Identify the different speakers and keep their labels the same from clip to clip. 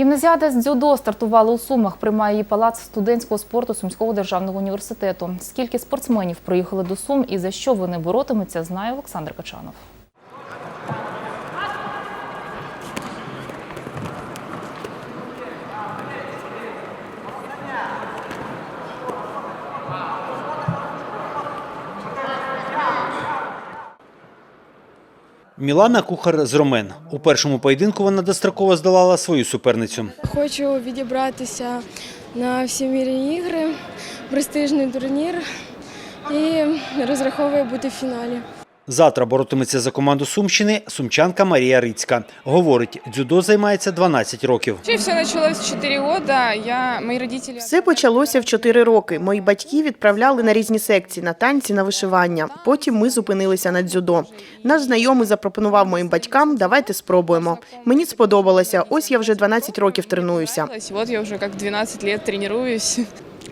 Speaker 1: Гімназіада з дзюдо стартувала у Сумах. Приймає її палац студентського спорту Сумського державного університету. Скільки спортсменів приїхали до Сум і за що вони боротимуться, знає Олександр Качанов.
Speaker 2: Мілана кухар з Ромен. У першому поєдинку вона достроково здолала свою суперницю.
Speaker 3: Хочу відібратися на всімірні ігри, престижний турнір і розраховую бути в фіналі.
Speaker 2: Завтра боротиметься за команду Сумщини сумчанка Марія Рицька. Говорить, дзюдо займається 12 років.
Speaker 4: Все началось в 4 года. Я, мои родители...
Speaker 5: Все почалося в 4 роки. Мої батьки відправляли на різні секції, на танці, на вишивання. Потім ми зупинилися на дзюдо. Наш знайомий запропонував моїм батькам, давайте спробуємо. Мені сподобалося. Ось я вже 12 років тренуюся.
Speaker 4: Вот я уже как 12 лет тренируюсь.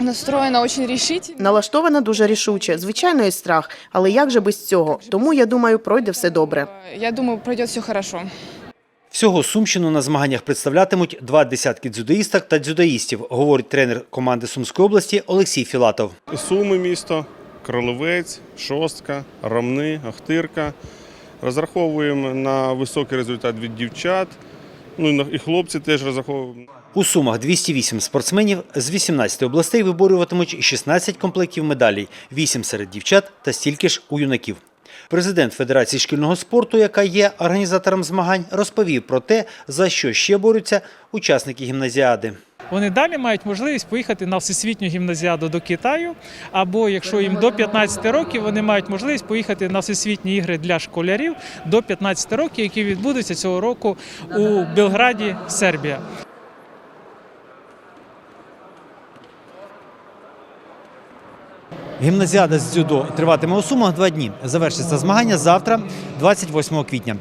Speaker 4: Настроена очень решительно.
Speaker 5: Налаштована дуже рішуче. Звичайно, є страх, але як же без цього? Тому я думаю, пройде все добре.
Speaker 4: Я думаю, пройдет все хорошо.
Speaker 2: Всього Сумщину на змаганнях представлятимуть два десятки дзюдоїсток та дзюдоїстів, говорить тренер команди Сумської області Олексій Філатов.
Speaker 6: Суми місто, Кроловець, Шостка, Ромни, Ахтирка. Розраховуємо на високий результат від дівчат. Ну і хлопці теж розраховуємо.
Speaker 2: У Сумах 208 спортсменів з 18 областей виборюватимуть 16 комплектів медалей, 8 серед дівчат та стільки ж у юнаків. Президент Федерації шкільного спорту, яка є організатором змагань, розповів про те, за що ще борються учасники гімназіади.
Speaker 7: Вони далі мають можливість поїхати на всесвітню гімназіаду до Китаю, або якщо їм до 15 років, вони мають можливість поїхати на всесвітні ігри для школярів до 15 років, які відбудуться цього року у Белграді, Сербія.
Speaker 2: Гімназіада з дзюдо триватиме у Сумах два дні. Завершиться змагання завтра, 28 квітня.